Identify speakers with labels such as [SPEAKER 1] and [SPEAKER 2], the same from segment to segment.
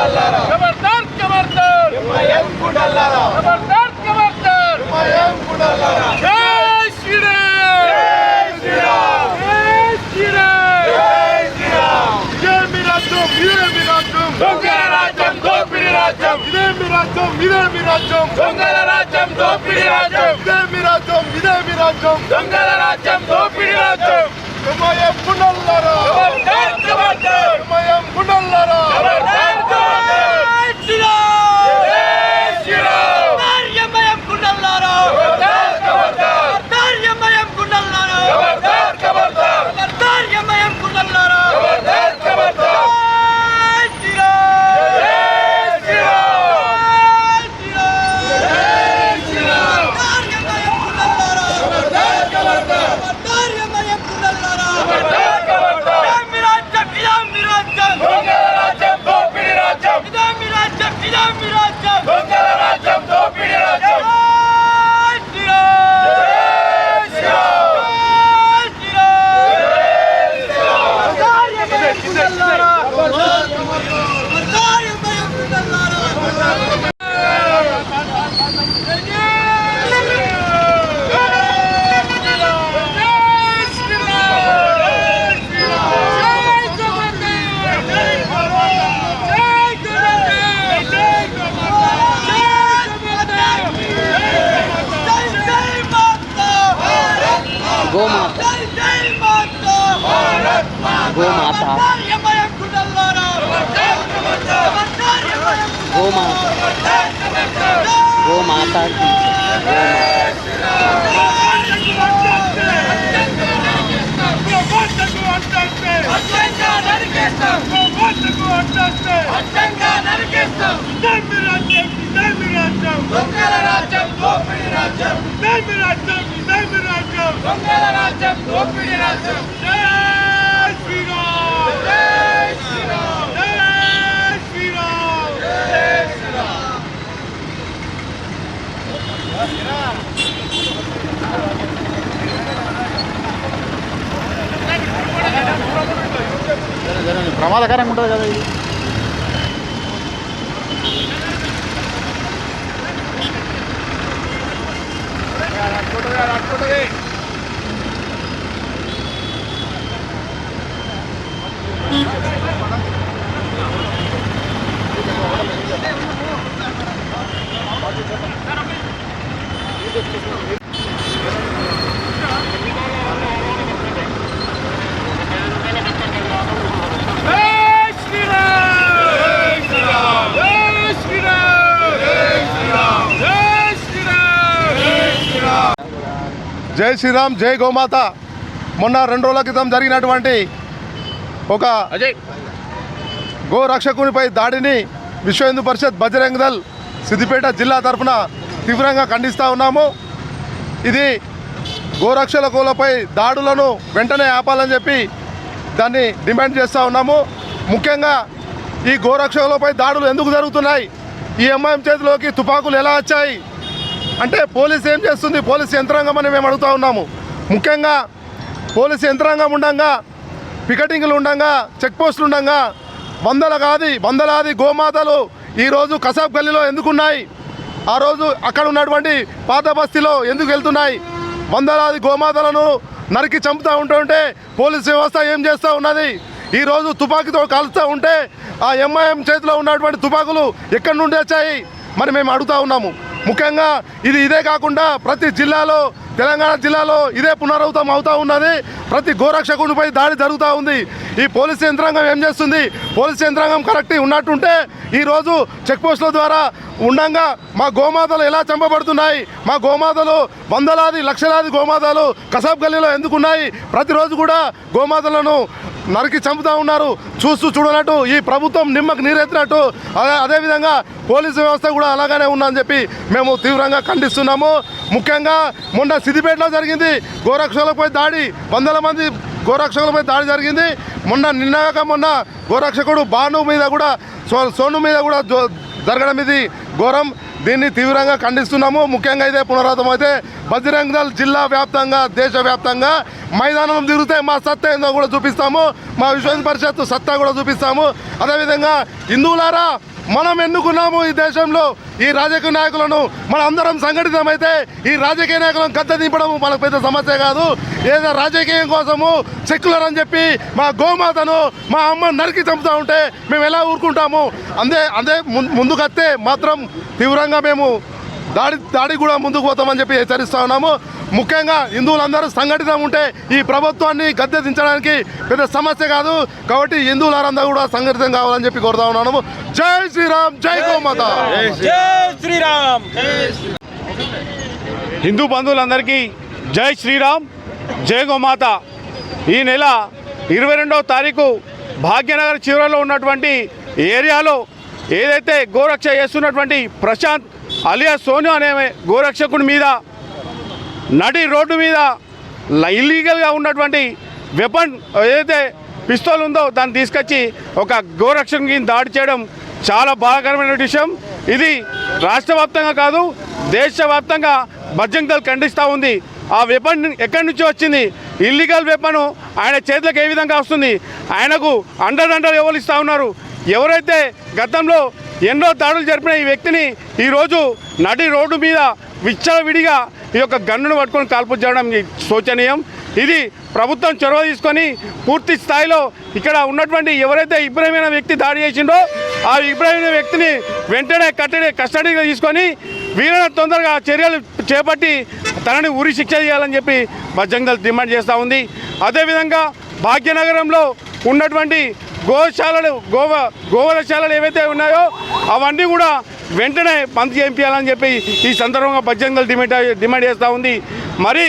[SPEAKER 1] గుండల్లారా
[SPEAKER 2] ఖబర్దార్ ఖబర్దార్
[SPEAKER 1] ఎంఐఎం గుండల్లారా
[SPEAKER 2] ఖబర్దార్ ఖబర్దార్
[SPEAKER 1] ఎంఐఎం గుండల్లారా
[SPEAKER 2] జై శ్రీరామ్
[SPEAKER 1] జై శ్రీరామ్
[SPEAKER 2] జై శ్రీరామ్
[SPEAKER 1] జై శ్రీరామ్
[SPEAKER 2] ఇదే మీ రాజ్యం ఇదే మీ రాజ్యం
[SPEAKER 1] దొంగల రాజ్యం దోపిడి రాజ్యం
[SPEAKER 2] ఇదే మీ రాజ్యం ఇదే మీ రాజ్యం
[SPEAKER 1] దొంగల రాజ్యం దోపిడి రాజ్యం
[SPEAKER 2] ఇదే మీ రాజ్యం ఇదే మీ రాజ్యం
[SPEAKER 1] దొంగల రాజ్యం దోపిడి రాజ్యం
[SPEAKER 2] ఎంఐఎం గుండల్లారా
[SPEAKER 1] ఖబర్దార్ ఖబర్దార్
[SPEAKER 2] ఎంఐఎం గుండల్లారా
[SPEAKER 1] ఖబర్దార్ ఖబర్దార్ జై శ్రీరామ్ ఖబర్దార్ ఖబర్దార్ ఖబర్దార్ ఖబర్దార్ ఖబర్దార్ ఖబర్దార్ జై శ్రీరామ్ జై శ్రీరామ్ ఖబర్దార్ ఖబర్దార్ ఖబర్దార్ ఖబర్దార్ దొంగల రాజ్యం దోపిడి రాజ్యం దొంగల రాజ్యం దోపిడి రాజ్యం జై శ్రీరామ్ జై శ్రీరామ్
[SPEAKER 3] గోమాత గోమాత. గోమాత. గోమాత.
[SPEAKER 1] దొంగల రాజ్యం దోపిడి రాజ్యం దొంగల రాజ్యం రాజ్యం జై శ్రీరామ్ జై శ్రీరామ్
[SPEAKER 3] ప్రమాదకరంగా ఉంటుంది కదా ఇది
[SPEAKER 2] జై శ్రీరామ్ జై గోమాత. మొన్న రెండు రోజుల క్రితం జరిగినటువంటి ఒక గో రక్షకునిపై దాడిని విశ్వ హిందూ పరిషత్ బజరంగ్ దళ్ సిద్దిపేట జిల్లా తరఫున తీవ్రంగా ఖండిస్తూ ఉన్నాము. ఇది గోరక్షకులపై దాడులను వెంటనే ఆపాలని చెప్పి దాన్ని డిమాండ్ చేస్తూ ఉన్నాము. ముఖ్యంగా ఈ గోరక్షకులపై దాడులు ఎందుకు జరుగుతున్నాయి? ఈ ఎంఐఎం చేతిలోకి తుపాకులు ఎలా వచ్చాయి? అంటే పోలీస్ ఏం చేస్తుంది? పోలీస్ యంత్రాంగం అని మేము అడుగుతూ ఉన్నాము. ముఖ్యంగా పోలీస్ యంత్రాంగం ఉండగా పికెటింగ్లు ఉండంగా చెక్ పోస్టులు ఉండగా వందల కాది వందలాది గోమాతలు ఈరోజు కసాబ్ గల్లీలో ఎందుకున్నాయి? ఆ రోజు అక్కడ ఉన్నటువంటి పాత బస్తీలో ఎందుకు వెళ్తున్నాయి? వందలాది గోమాతలను నరికి చంపుతూ ఉంటుంటే పోలీస్ వ్యవస్థ ఏం చేస్తూ ఉన్నది? ఈరోజు తుపాకీతో కాలుస్తూ ఉంటే ఆ ఎంఐఎం చేతిలో ఉన్నటువంటి తుపాకులు ఎక్కడి నుండి వచ్చాయి? మరి మేము అడుగుతా ఉన్నాము. ముఖ్యంగా ఇది ఇదే కాకుండా ప్రతి జిల్లాలో తెలంగాణ జిల్లాలో ఇదే పునరావృతం అవుతూ ఉన్నది. ప్రతి గోరక్షకునిపై దాడి జరుగుతూ ఉంది. ఈ పోలీస్ యంత్రాంగం ఏం చేస్తుంది? పోలీస్ యంత్రాంగం కరెక్ట్ ఉన్నట్టుంటే ఈరోజు చెక్ పోస్టుల ద్వారా ఉండంగా మా గోమాతలు ఎలా చంపబడుతున్నాయి? మా గోమాతలు వందలాది లక్షలాది గోమాతలు కసాబ్ గల్లీలో ఎందుకున్నాయి? ప్రతిరోజు కూడా గోమాతలను నరికి చంపుతూ ఉన్నారు. చూస్తూ చూడనట్టు ఈ ప్రభుత్వం నిమ్మకు నీరెత్తినట్టు. అదే అదేవిధంగా పోలీసు వ్యవస్థ కూడా అలాగనే ఉందని చెప్పి మేము తీవ్రంగా ఖండిస్తున్నాము. ముఖ్యంగా మొన్న సిద్దిపేటలో జరిగింది గోరక్షకులపై దాడి. వందల మంది గోరక్షకులపై దాడి జరిగింది. మొన్న నిన్నగాక మొన్న గోరక్షకుడు బాను మీద కూడా సో సోను మీద కూడా జో- జరగడం ఇది ఘోరం. దీన్ని తీవ్రంగా ఖండిస్తున్నాము. ముఖ్యంగా అయితే పునరావృతం అయితే బజరంగ్ దళ్ జిల్లా వ్యాప్తంగా దేశవ్యాప్తంగా మైదానం తిరిగితే మా సత్తా ఏందో కూడా చూపిస్తాము. మా విశ్వ పరిషత్తు పరిషత్ సత్తా కూడా చూపిస్తాము. అదేవిధంగా హిందువులారా మనం ఎన్నుకున్నాము ఈ దేశంలో ఈ రాజకీయ నాయకులను మన అందరం సంఘటితమైతే ఈ రాజకీయ నాయకులను గద్ద దింపడం మనకు పెద్ద సమస్య కాదు. ఏదో రాజకీయం కోసము సెక్యులర్ అని చెప్పి మా గోమాతను మా అమ్మ నరికి చంపుతూ ఉంటే మేము ఎలా ఊరుకుంటాము? అందే అందే ముం- ముందుకత్తే మాత్రం తీవ్రంగా మేము దాడి దాడి కూడా ముందుకు పోతామని చెప్పి హెచ్చరిస్తా ఉన్నాము. ముఖ్యంగా హిందువులందరూ సంఘటితం ఉంటే ఈ ప్రభుత్వాన్ని గద్దె దించడానికి పెద్ద సమస్య కాదు. కాబట్టి హిందువులందరూ కూడా సంఘటితం కావాలని చెప్పి కోరుతా ఉన్నాము. జై శ్రీరామ్ జై గోమాత.
[SPEAKER 4] జై శ్రీరామ్. హిందూ బంధువులందరికీ జై శ్రీరామ్ జై గోమాత. ఈ నెల ఇరవై రెండవ తారీఖు భాగ్యనగర్ చివరలో ఉన్నటువంటి ఏరియాలో ఏదైతే గోరక్ష చేస్తున్నటువంటి ప్రశాంత్ అలియా సోనియా అనే గోరక్షకుడి మీద నడి రోడ్డు మీద ఇల్లీగల్గా ఉన్నటువంటి వెపన్ ఏదైతే పిస్తోల్ ఉందో దాన్ని తీసుకొచ్చి ఒక గోరక్షకునికి దాడి చేయడం చాలా బాధాకరమైన విషయం. ఇది రాష్ట్ర కాదు దేశవ్యాప్తంగా బజరంగ్ దళ్ ఖండిస్తూ ఉంది. ఆ వెపన్ ఎక్కడి నుంచి వచ్చింది? ఇల్లీగల్ వెపన్ ఆయన చేతులకు ఏ విధంగా వస్తుంది? ఆయనకు అండర్ అండర్ ఎవరు ఇస్తూ ఉన్నారు? ఎవరైతే గతంలో ఎన్నో దాడులు జరిపిన ఈ వ్యక్తిని ఈరోజు నడి రోడ్డు మీద విచ్చలవిడిగా ఈ యొక్క గన్నును పట్టుకొని కాల్పు చేయడం శోచనీయం. ఇది ప్రభుత్వం చొరవ తీసుకొని పూర్తి స్థాయిలో ఇక్కడ ఉన్నటువంటి ఎవరైతే ఇబ్రహీమైన వ్యక్తి దాడి చేసిండో ఆ ఇబ్రహీమైన వ్యక్తిని వెంటనే కట్టడి కస్టడీగా తీసుకొని వీరైన తొందరగా చర్యలు చేపట్టి తనని ఉరి శిక్ష చేయాలని చెప్పి బజంగల్ డిమాండ్ చేస్తూ ఉంది. అదేవిధంగా భాగ్యనగరంలో ఉన్నటువంటి గోశాలలు గోవ గోవలశాలలు ఏవైతే ఉన్నాయో అవన్నీ కూడా వెంటనే బంద్ చేయించాలని చెప్పి ఈ సందర్భంగా బజ్జంగల్ డిమాండ్ డిమాండ్ చేస్తూ ఉంది. మరి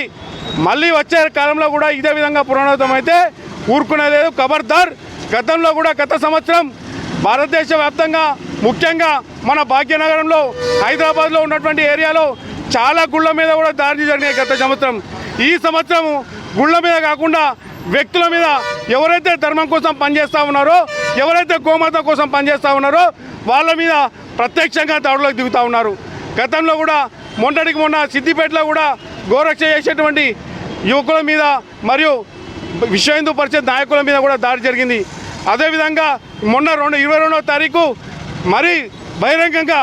[SPEAKER 4] మళ్ళీ వచ్చే కాలంలో కూడా ఇదే విధంగా పునరావృతం అయితే ఊరుకునేది లేదు. ఖబర్దార్ గతంలో కూడా గత సంవత్సరం భారతదేశ వ్యాప్తంగా ముఖ్యంగా మన భాగ్యనగరంలో హైదరాబాద్లో ఉన్నటువంటి ఏరియాలో చాలా గుళ్ళ మీద కూడా దాడి జరిగినాయి గత సంవత్సరం. ఈ సంవత్సరం గుళ్ళ మీద కాకుండా వ్యక్తుల మీద ఎవరైతే ధర్మం కోసం పనిచేస్తూ ఉన్నారో ఎవరైతే గోమాత కోసం పనిచేస్తూ ఉన్నారో వాళ్ళ మీద ప్రత్యక్షంగా దాడులకు దిగుతూ ఉన్నారు. గతంలో కూడా మొన్నటికి మొన్న సిద్దిపేటలో కూడా గోరక్ష చేసేటువంటి యువకుల మీద మరియు విశ్వ హిందూ పరిషత్ నాయకుల మీద కూడా దాడి జరిగింది. అదేవిధంగా మొన్న రెండు ఇరవై రెండవ తారీఖు మరి బహిరంగంగా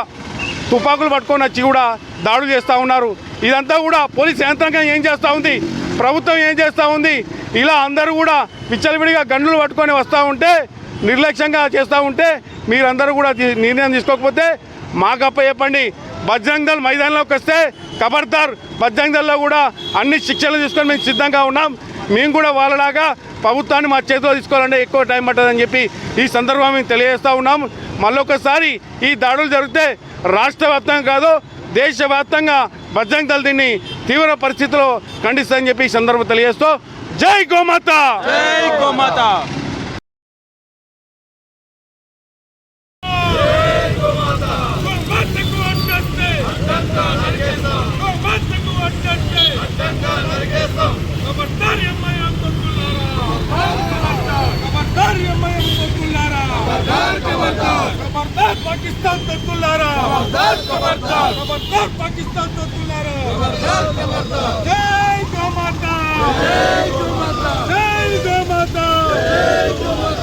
[SPEAKER 4] తుపాకులు పట్టుకొని వచ్చి కూడా దాడులు చేస్తూ ఉన్నారు. ఇదంతా కూడా పోలీస్ యంత్రాంగం ఏం చేస్తూ ఉంది? ప్రభుత్వం ఏం చేస్తూ ఉంది? ఇలా అందరూ కూడా విచ్చలవిడిగా గన్నులు పట్టుకొని వస్తూ ఉంటే నిర్లక్ష్యంగా చేస్తూ ఉంటే మీరందరూ కూడా నిర్ణయం తీసుకోకపోతే మాకప్ప చెప్పండి బజరంగ్ దళ్ మైదానంలోకి వస్తే కబర్దార్ బజరంగ్ దళ్ళో కూడా అన్ని శిక్షలు తీసుకొని మేము సిద్ధంగా ఉన్నాం. మేము కూడా వాళ్ళలాగా ప్రభుత్వాన్ని మా చేతిలో తీసుకోవాలంటే ఎక్కువ టైం పట్టదని చెప్పి ఈ సందర్భంగా మేము తెలియజేస్తూ ఉన్నాం. మళ్ళొకసారి ఈ దాడులు జరిగితే రాష్ట్ర వ్యాప్తంగా కాదు దేశవ్యాప్తంగా బజరంగ్ దళ దీన్ని తీవ్ర పరిస్థితిలో ఖండిస్తుందని చెప్పి ఈ సందర్భం తెలియజేస్తూ జై గోమాత!
[SPEAKER 1] జై గోమాత గోమాతకు అడ్డంటే గోమాతకు అడ్డంటే ఖబర్దార్ అమ్మాయి అంటున్నారా ఖబర్దార్ అమ్మాయి అంటున్నారా ఖబర్దార్ పాకిస్తాన్ తత్తులారా పాకిస్తాన్ తత్తులారా జై గోమాత. జై గోమాత. జై గోమాత.